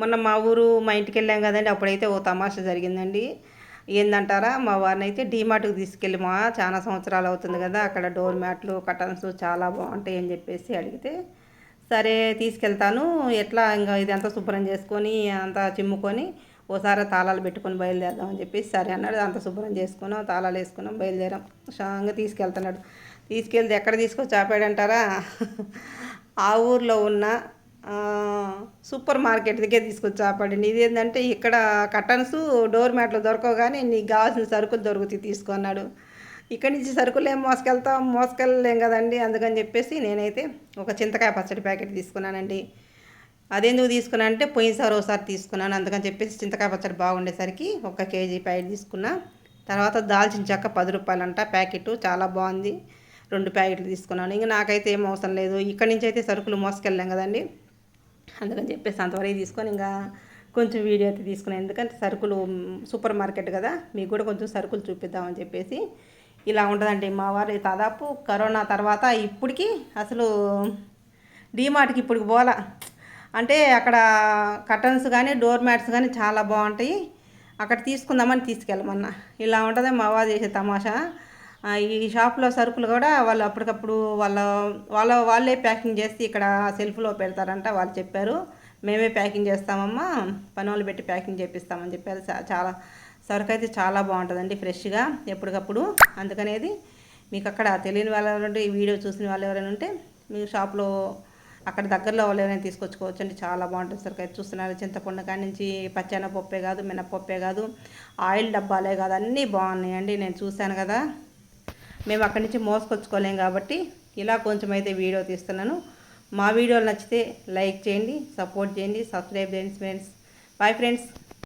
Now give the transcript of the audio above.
మొన్న మా ఊరు మా ఇంటికి వెళ్ళాం కదండి అప్పుడైతే ఓ తమాషా జరిగిందండి. ఏందంటారా మా వారిని అయితే డీమార్ట్కి తీసుకెళ్ళి మా చాలా సంవత్సరాలు అవుతుంది కదా అక్కడ డోర్ మ్యాట్లు కటన్స్ చాలా బాగుంటాయి అని చెప్పేసి అడిగితే సరే తీసుకెళ్తాను ఎట్లా ఇంకా ఇదంతా శుభ్రం చేసుకొని అంతా చిమ్ముకొని ఓసారి తాళాలు పెట్టుకొని బయలుదేరదాం అని చెప్పేసి సరే అన్నాడు అంత శుభ్రం చేసుకున్నాం తాళాలు వేసుకున్నాం బయలుదేరాం. షాంగా తీసుకెళ్తున్నాడు. తీసుకెళ్తే ఎక్కడ తీసుకొచ్చి ఆపాడంటారా? ఆ ఊర్లో ఉన్న సూపర్ మార్కెట్ దగ్గర తీసుకొచ్చి ఆపాడండి ఇదేంటంటే ఇక్కడ కటన్స్ డోర్ మ్యాట్లు దొరకవు కానీ నీకు కావాల్సిన సరుకులు దొరుకుతాయి తీసుకున్నాడు ఇక్కడి నుంచి సరుకులు ఏం మోసుకెళ్తాం? మోసుకెళ్ళలేం కదండి. అందుకని చెప్పేసి నేనైతే ఒక చింతకాయ పచ్చడి ప్యాకెట్ తీసుకున్నానండి. అదెందుకు తీసుకున్నా అంటే పోయినసారి ఒకసారి తీసుకున్నాను. అందుకని చెప్పేసి చింతకాయ పచ్చడి బాగుండేసరికి ఒక కేజీ ప్యాకెట్ తీసుకున్నా. తర్వాత దాల్చిన చెక్క పది రూపాయలంట ప్యాకెట్. చాలా బాగుంది. రెండు ప్యాకెట్లు తీసుకున్నాను. ఇంకా నాకైతే ఏం అవసరం లేదు. ఇక్కడి నుంచి అయితే సరుకులు మోసుకెళ్ళాం కదండి. అందుకని చెప్పేసి అంతవరకు తీసుకొని ఇంకా కొంచెం వీడియో అయితే తీసుకున్నాను ఎందుకంటే సరుకులు సూపర్ మార్కెట్ కదా మీకు కూడా కొంచెం సరుకులు చూపిద్దామని చెప్పేసి ఇలా ఉంటుందండి మా వారు దాదాపు కరోనా తర్వాత ఇప్పటికి అసలు డీమార్ట్కి ఇప్పుడు పోలా అంటే అక్కడ కర్టన్స్ కానీ డోర్ మ్యాట్స్ కానీ చాలా బాగుంటాయి. అక్కడ తీసుకుందామని తీసుకెళ్ళమన్నా. ఇలా ఉంటుంది మా వారు చేసే తమాషా. ఈ షాప్లో సరుకులు కూడా వాళ్ళు అప్పటికప్పుడు వాళ్ళ వాళ్ళ వాళ్ళే ప్యాకింగ్ చేసి ఇక్కడ సెల్ఫ్లో పెడతారంట వాళ్ళు చెప్పారు. మేమే ప్యాకింగ్ చేస్తామమ్మా పని వాళ్ళు పెట్టి ప్యాకింగ్ చేపిస్తామని చెప్పారు. చాలా సరుకు అయితే చాలా బాగుంటుందండి ఫ్రెష్గా ఎప్పటికప్పుడు. అందుకనేది మీకు అక్కడ తెలియని వాళ్ళు ఎవరైనా ఉంటే ఈ వీడియో చూసిన వాళ్ళు ఎవరైనా ఉంటే మీ షాప్లో అక్కడ దగ్గరలో వాళ్ళు ఎవరైనా తీసుకొచ్చుకోవచ్చు అండి. చాలా బాగుంటుంది సరుకు. అయితే చూస్తున్నారు చింతపండు కాడి నుంచి పచ్చనపప్పే కాదు మినపప్పే కాదు ఆయిల్ డబ్బాలే కాదు అన్నీ బాగున్నాయండి. నేను చూశాను కదా. మేము అక్కడి నుంచి మోసుకొచ్చుకోలేం కాబట్టి ఇలా కొంచెం అయితే వీడియో తీస్తున్నాను. మా వీడియోలు నచ్చితే లైక్ చేయండి సపోర్ట్ చేయండి సబ్స్క్రైబ్ చేయండి ఫ్రెండ్స్ బాయ్ ఫ్రెండ్స్